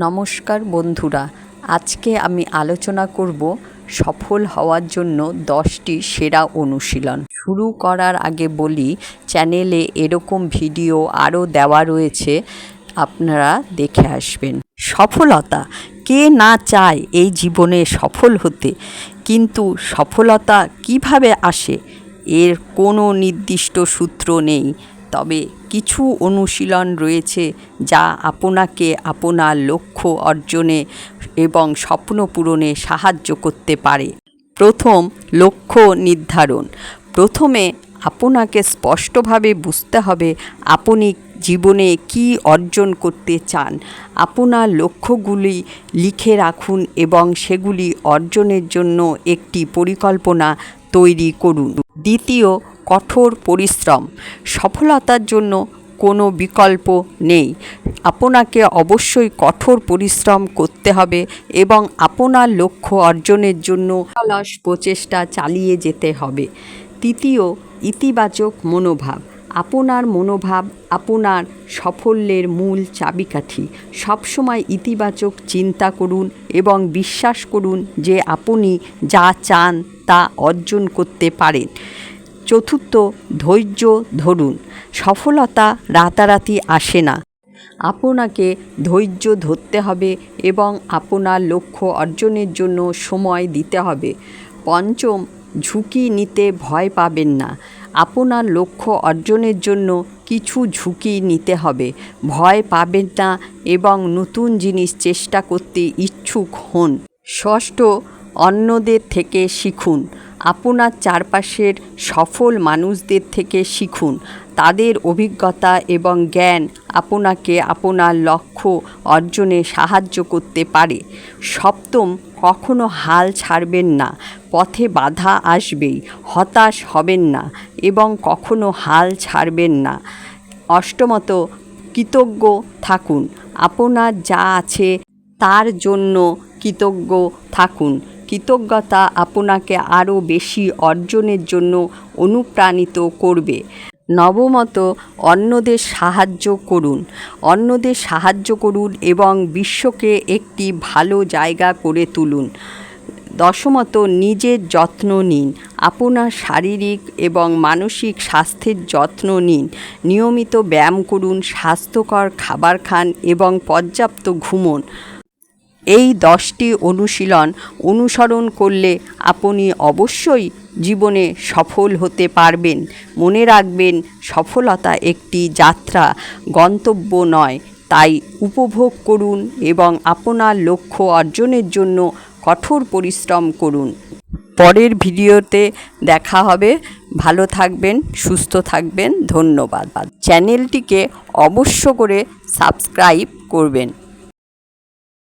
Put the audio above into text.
নমস্কার বন্ধুরা, আজকে আমি আলোচনা করব সফল হওয়ার জন্য দশটি সেরা অনুশীলন। শুরু করার আগে বলি, চ্যানেলে এরকম ভিডিও আরও দেওয়া রয়েছে, আপনারা দেখে আসবেন। সফলতা, কে না চায় এই জীবনে সফল হতে? কিন্তু সফলতা কীভাবে আসে? এর কোনো নির্দিষ্ট সূত্র নেই। তবে কিছু অনুশীলন রয়েছে যা আপনাকে আপনার লক্ষ্য অর্জনে এবং স্বপ্ন পূরণে সাহায্য করতে পারে। প্রথম, লক্ষ্য নির্ধারণ। প্রথমে আপনাকে স্পষ্টভাবে বুঝতে হবে আপনি জীবনে কি অর্জন করতে চান। আপনার লক্ষ্যগুলি লিখে রাখুন এবং সেগুলি অর্জনের জন্য একটি পরিকল্পনা তৈরি করুন। দ্বিতীয় কঠোর পরিশ্রম। সফলতার জন্য কোনো বিকল্প নেই। আপনাকে অবশ্যই কঠোর পরিশ্রম করতে হবে এবং আপনার লক্ষ্য অর্জনের জন্য অলস প্রচেষ্টা চালিয়ে যেতে হবে। তৃতীয়, ইতিবাচক মনোভাব। আপনার মনোভাব, আপনার সাফল্যের মূল চাবিকাঠি। সবসময় ইতিবাচক চিন্তা করুন এবং বিশ্বাস করুন যে আপনি যা চান তা অর্জন করতে পারেন। চতুর্থ, ধৈর্য ধরুন। সফলতা রাতারাতি আসে না। আপনাকে ধৈর্য ধরতে হবে এবং আপনার লক্ষ্য অর্জনের জন্য সময় দিতে হবে। পঞ্চম, ঝুঁকি নিতে ভয় পাবেন না। আপনার লক্ষ্য অর্জনের জন্য কিছু ঝুঁকি নিতে হবে। ভয় পাবেন না এবং নতুন জিনিস চেষ্টা করতে ইচ্ছুক হন। ষষ্ঠ, অন্যদের থেকে শিখুন। আপনার চারপাশের সফল মানুষদের থেকে শিখুন। তাদের অভিজ্ঞতা এবং জ্ঞান আপনাকে আপনার লক্ষ্য অর্জনে সাহায্য করতে পারে। সপ্তম কখনো হাল ছাড়বেন না, পথে বাধা আসবেই, হতাশ হবেন না এবং কখনো হাল ছাড়বেন না। অষ্টমত, কৃতজ্ঞ থাকুন, আপনার যা আছে তার জন্য কৃতজ্ঞ থাকুন। কৃতজ্ঞতা আপনাকে আরও বেশি অর্জনের জন্য অনুপ্রাণিত করবে। নবমত অন্যদের সাহায্য করুন। অন্যদের সাহায্য করুন এবং বিশ্বকে একটি ভালো জায়গা করে তুলুন। দশমত, নিজের যত্ন নিন। আপনার শারীরিক এবং মানসিক স্বাস্থ্যের যত্ন নিন। নিয়মিত ব্যায়াম করুন, স্বাস্থ্যকর খাবার খান এবং পর্যাপ্ত ঘুমন। এই দশটি অনুশীলন অনুসরণ করলে আপনি অবশ্যই জীবনে সফল হতে পারবেন। মনে রাখবেন, সফলতা একটি যাত্রা, গন্তব্য নয়। তাই উপভোগ করুন এবং আপনার লক্ষ্য অর্জনের জন্য কঠোর পরিশ্রম করুন। পরের ভিডিওতে দেখা হবে। ভালো থাকবেন, সুস্থ থাকবেন। ধন্যবাদ। চ্যানেলটিকে অবশ্য করে সাবস্ক্রাইব করবেন।